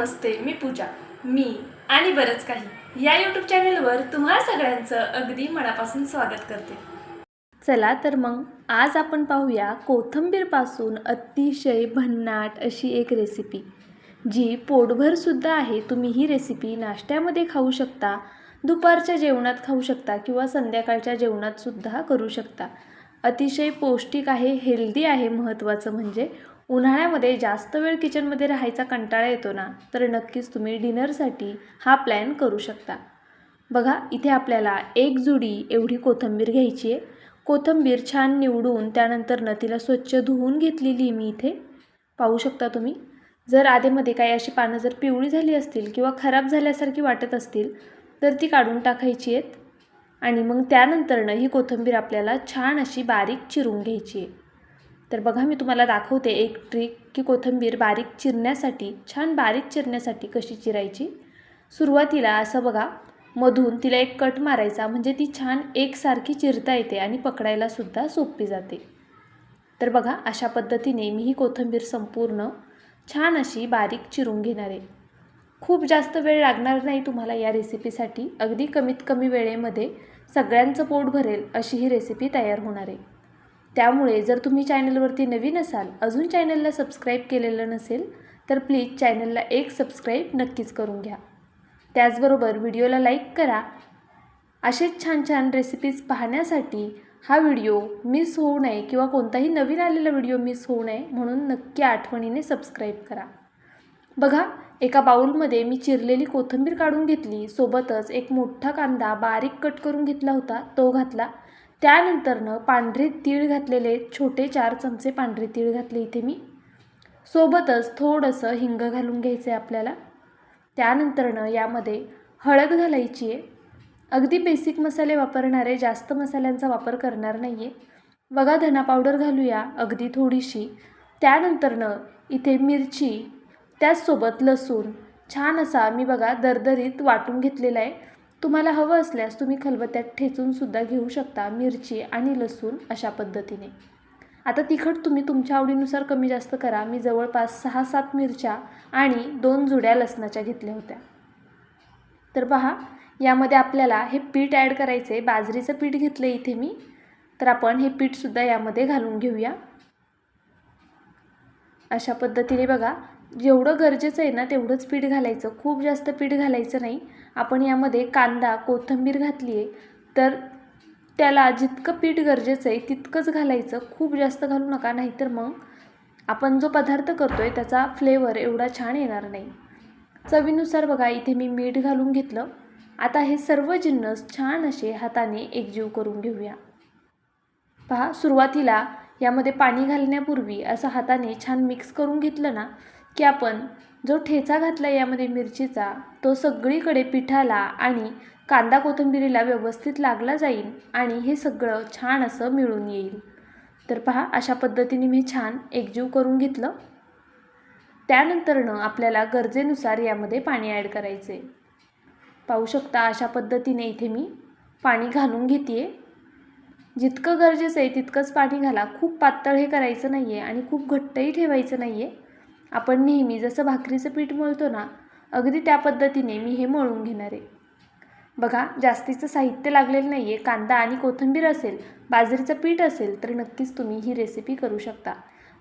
नमस्ते मी पूजा. मी आणि बरंच काही या यूट्यूब चॅनलवर तुम्हा सगळ्यांचं अगदी मनापासून स्वागत करते. चला तर मग आज आपण पाहूया कोथिंबीरपासून अतिशय भन्नाट अशी एक रेसिपी जी पोटभरसुद्धा आहे तुम्ही ही रेसिपी नाश्त्यामध्ये खाऊ शकता दुपारच्या जेवणात खाऊ शकता किंवा संध्याकाळच्या जेवणातसुद्धा करू शकता. अतिशय पौष्टिक आहे हेल्दी आहे महत्त्वाचं म्हणजे उन्हाळ्यामध्ये जास्त वेळ किचनमध्ये राहायचा कंटाळा येतो ना तर नक्कीच तुम्ही डिनरसाठी हा प्लॅन करू शकता. बघा इथे आपल्याला एक जुडी एवढी कोथिंबीर घ्यायची आहे. कोथिंबीर छान निवडून त्यानंतरनं तिला स्वच्छ धुवून घेतलेली मी इथे. पाहू शकता तुम्ही? जर आधेमध्ये काही अशी पानं जर पिवळी झाली असतील किंवा खराब झाल्यासारखी वाटत असतील तर ती काढून टाकायची आहेत. आणि मग त्यानंतरनं ही कोथिंबीर आपल्याला छान अशी बारीक चिरून घ्यायची आहे. तर बघा मी तुम्हाला दाखवते एक ट्रिक की कोथिंबीर बारीक चिरण्यासाठी छान बारीक चिरण्यासाठी कशी चिरायची. सुरुवातीला असं बघा मधून तिला एक कट मारायचा म्हणजे ती छान एकसारखी चिरता येते आणि पकडायलासुद्धा सोपी जाते. तर बघा अशा पद्धतीने मी ही कोथिंबीर संपूर्ण छान अशी बारीक चिरून घेणार आहे. खूप जास्त वेळ लागणार नाही तुम्हाला या रेसिपीसाठी अगदी कमीत कमी वेळेमध्ये सगळ्यांचं पोट भरेल अशी ही रेसिपी तयार होणार आहे. त्यामुळे जर तुम्ही चॅनलवरती नवीन असाल अजून चॅनलला सबस्क्राईब केलेलं नसेल तर प्लीज चॅनलला एक सबस्क्राईब नक्कीच करून घ्या. त्याचबरोबर व्हिडिओला लाईक करा. असेच छान छान रेसिपीज पाहण्यासाठी हा व्हिडिओ मिस होऊ नये किंवा कोणताही नवीन आलेला व्हिडिओ मिस होऊ नये म्हणून नक्की आठवणीने सबस्क्राईब करा. बघा एका बाऊलमध्ये मी चिरलेली कोथिंबीर काढून घेतली. सोबतच एक मोठा कांदा बारीक कट करून घेतला होता तो घातला. त्यानंतरनं पांढरे तीळ घातलेले छोटे चार चमचे पांढरे तीळ घातले इथे मी. सोबतच थोडंसं हिंग घालून घ्यायचं आहे आपल्याला. त्यानंतरनं यामध्ये हळद घालायची आहे अगदी बेसिक मसाले वापरणारे जास्त मसाल्यांचा वापर करणार नाही आहे बघा धना पावडर घालूया अगदी थोडीशी. त्यानंतरनं इथे मिरची त्याचसोबत लसूण. छान असा मी बघा दरदरीत वाटून घेतलेला आहे तुम्हाला हवं असल्यास तुम्ही खलबत्त्यात ठेचूनसुद्धा घेऊ शकता मिरची आणि लसूण अशा पद्धतीने. आता तिखट तुम्ही तुमच्या आवडीनुसार कमी जास्त करा. मी जवळपास सहा सात मिरच्या आणि दोन जुड्या लसणाच्या घेतल्या होत्या. तर पहा यामध्ये आपल्याला हे पीठ ॲड करायचं आहे बाजरीचं पीठ घेतलं इथे मी. तर आपण हे पीठसुद्धा यामध्ये घालून घेऊया. अशा पद्धतीने बघा जेवढं गरजेचं आहे ना तेवढंच पीठ घालायचं. खूप जास्त पीठ घालायचं नाही. आपण यामध्ये कांदा कोथिंबीर घातली आहे. तर त्याला जितकं पीठ गरजेचं आहे तितकंच घालायचं. खूप जास्त घालू नका नाहीतर मग आपण जो पदार्थ करतो आहे त्याचा फ्लेवर एवढा छान येणार नाही. चवीनुसार बघा इथे मी मीठ घालून घेतलं. आता हे सर्व जिन्नस छान असे हाताने एकजीव करून घेऊया. पहा सुरुवातीला यामध्ये पाणी घालण्यापूर्वी असं हाताने छान मिक्स करून घेतलं ना की आपण जो ठेचा घातला यामध्ये मिरचीचा तो सगळीकडे पिठाला आणि कांदा कोथिंबिरीला व्यवस्थित लागला जाईल आणि हे सगळं छान असं मिळून येईल. तर पहा अशा पद्धतीने मी छान एकजीव करून घेतलं. त्यानंतरनं आपल्याला गरजेनुसार यामध्ये पाणी ॲड करायचे. पाहू शकता अशा पद्धतीने इथे मी पाणी घालून घेते आहे जितकं गरजेचं आहे तितकंच पाणी घाला. खूप पातळ हे करायचं नाही आहे आणि खूप घट्टही ठेवायचं नाही आहे आपण नेहमी जसं भाकरीचं पीठ मळतो ना अगदी त्या पद्धतीने मी हे मळून घेणार. आहे बघा जास्तीचं साहित्य लागलेलं नाही आहे कांदा आणि कोथिंबीर असेल बाजरीचं पीठ असेल तर नक्कीच तुम्ही ही रेसिपी करू शकता.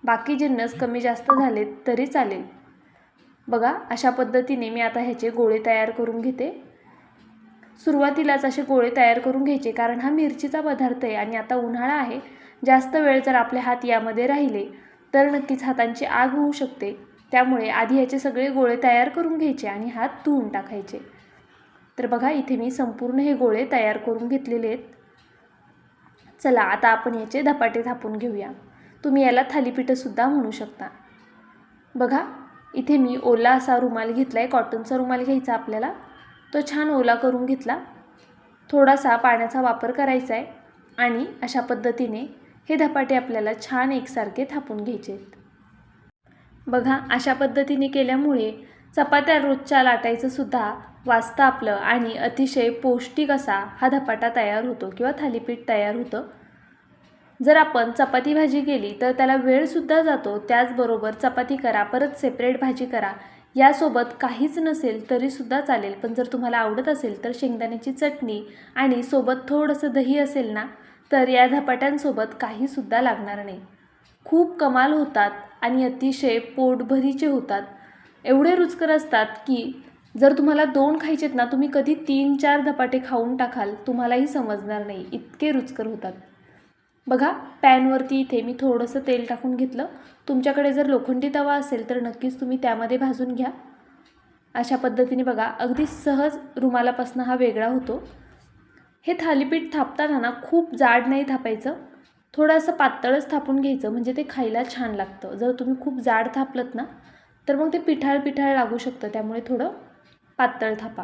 बाकी जिन्नस कमी जास्त झाले तरी चालेल. बघा अशा पद्धतीने मी आता ह्याचे गोळे तयार करून घेते. सुरुवातीलाच असे गोळे तयार करून घ्यायचे कारण हा मिरचीचा पदार्थ आहे आणि आता उन्हाळा आहे. जास्त वेळ जर आपले हात यामध्ये राहिले तर नक्कीच हातांची आग होऊ शकते. त्यामुळे आधी याचे सगळे गोळे तयार करून घ्यायचे आणि हात धुवून टाकायचे. तर बघा इथे मी संपूर्ण हे गोळे तयार करून घेतलेले आहेत. चला आता आपण याचे धपाटे थापून घेऊया. तुम्ही याला थालीपीठंसुद्धा म्हणू शकता. बघा इथे मी ओला असा रुमाल घेतला आहे कॉटनचा रुमाल घ्यायचा आपल्याला. तो छान ओला करून घेतला. थोडासा पाण्याचा वापर करायचा आहे आणि अशा पद्धतीने हे धपाटे आपल्याला छान एकसारखे थापून घ्यायचे आहेत बघा अशा पद्धतीने केल्यामुळे चपात्या रोजच्या लाटायचं सुद्धा वाचतं आपलं आणि अतिशय पौष्टिक असा हा धपाटा तयार होतो किंवा थालीपीठ तयार होतं. जर आपण चपाती भाजी केली तर त्याला वेळसुद्धा जातो त्याचबरोबर चपाती करा परत सेपरेट भाजी करा यासोबत काहीच नसेल तरीसुद्धा चालेल. पण जर तुम्हाला आवडत असेल तर शेंगदाण्याची चटणी आणि सोबत थोडंसं दही असेल ना तर या धपाट्यांसोबत काहीसुद्धा लागणार नाही. खूप कमाल होतात आणि अतिशय पोटभरीचे होतात. एवढे रुचकर असतात की जर तुम्हाला दोन खायचेत ना तुम्ही कधी तीन चार धपाटे खाऊन टाकाल तुम्हालाही समजणार नाही. इतके रुचकर होतात. बघा पॅनवरती इथे मी थोडंसं तेल टाकून घेतलं. तुमच्याकडे जर लोखंडी तवा असेल तर नक्कीच तुम्ही त्यामध्ये भाजून घ्या. अशा पद्धतीने बघा अगदी सहज रुमालापासनं हा वेगळा होतो. हे थालीपीठ थापताना ना खूप जाड नाही थापायचं. थोडंसं पातळच थापून घ्यायचं म्हणजे ते खायला छान लागतं. जर तुम्ही खूप जाड थापलत ना तर मग ते पिठाळ पिठाळ लागू शकतं. त्यामुळे थोडं पातळ थापा.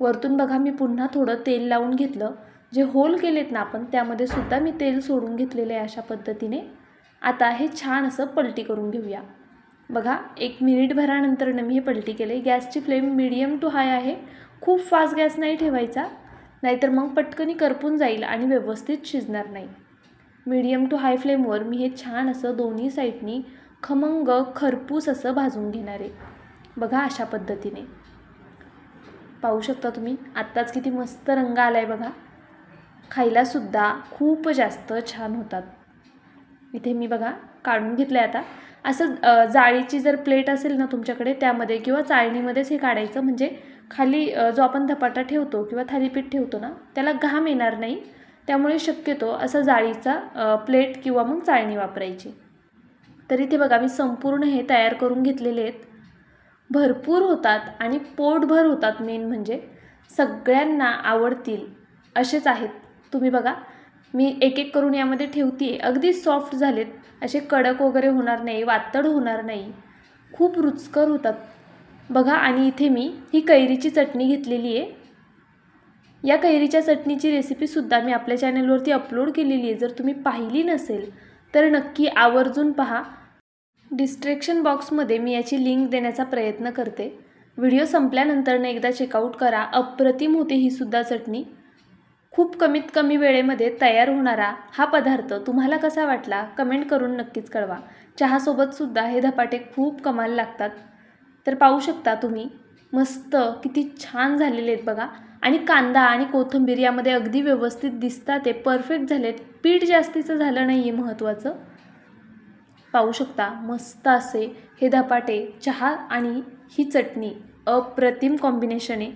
वरतून बघा मी पुन्हा थोडं तेल लावून घेतलं. जे होल केलेत ना आपण त्यामध्ये सुद्धा मी तेल सोडून घेतलेलं आहे अशा पद्धतीने. आता हे छान असं पलटी करून घेऊया. बघा एक मिनिटभरानंतरनं मी हे पलटी केले गॅसची फ्लेम मिडियम टू हाय आहे. खूप फास्ट गॅस नाही ठेवायचा. नाहीतर मग पटकनी करपून जाईल आणि व्यवस्थित शिजणार नाही. मीडियम टू हाय फ्लेमवर मी हे छान असं दोन्ही साईडनी खमंग खरपूस असं भाजून घेणार आहे. बघा अशा पद्धतीने. पाहू शकता तुम्ही आत्ताच किती मस्त रंग आला आहे बघा. खायलासुद्धा खूप जास्त छान होतात. इथे मी बघा काढून घेतलं आहे आता. असं जाळीची जर प्लेट असेल ना तुमच्याकडे त्यामध्ये किंवा चाळणीमध्येच हे काढायचं म्हणजे खाली जो आपण धपाटा ठेवतो किंवा थालीपीठ ठेवतो ना त्याला घाम येणार नाही त्यामुळे शक्यतो असं जाळीचा प्लेट किंवा मग चाळणी वापरायची. तर इथे बघा मी संपूर्ण हे तयार करून घेतलेले आहेत. भरपूर होतात आणि पोटभर होतात मेन म्हणजे. सगळ्यांना आवडतील असेच आहेत. तुम्ही बघा मी एक एक करून यामध्ये ठेवते अगदी सॉफ्ट झालेत. असे कडक वगैरे होणार नाही वातड होणार नाही. खूप रुचकर होतात. बघा आणि इथे मी ही कैरीची चटणी घेतलेली आहे. या कैरीच्या चटणीची रेसिपीसुद्धा मी आपल्या चॅनलवरती अपलोड केलेली आहे. जर तुम्ही पाहिली नसेल तर नक्की आवर्जून पहा. डिस्क्रिप्शन बॉक्समध्ये मी याची लिंक देण्याचा प्रयत्न करते. व्हिडिओ संपल्यानंतरनं एकदा चेकआउट करा. अप्रतिम होते ही सुद्धा चटणी. खूप कमीत कमी वेळेमध्ये तयार होणारा हा पदार्थ तुम्हाला कसा वाटला कमेंट करून नक्कीच कळवा. चहासोबतसुद्धा हे धपाटे खूप कमाल लागतात. तर पाहू शकता तुम्ही. मस्त किती छान झालेले आहेत बघा. आणि कांदा आणि कोथिंबीर यामध्ये अगदी व्यवस्थित दिसतात ते. परफेक्ट झालेत. पीठ जास्तीचं झालं नाही आहे महत्त्वाचं पाहू शकता मस्त असे हे धपाटे चहा आणि ही चटणी. अप्रतिम कॉम्बिनेशन आहे.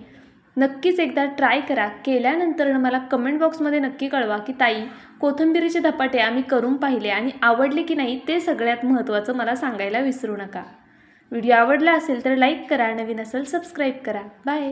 नक्कीच एकदा ट्राय करा. केल्यानंतर मला कमेंट बॉक्समध्ये नक्की कळवा की ताई कोथिंबिरीचे धपाटे आम्ही करून पाहिले आणि आवडले की नाही ते सगळ्यात महत्त्वाचं मला सांगायला विसरू नका. व्हिडिओ आवडला असेल तर लाईक करा नवीन असेल सबस्क्राईब करा. बाय.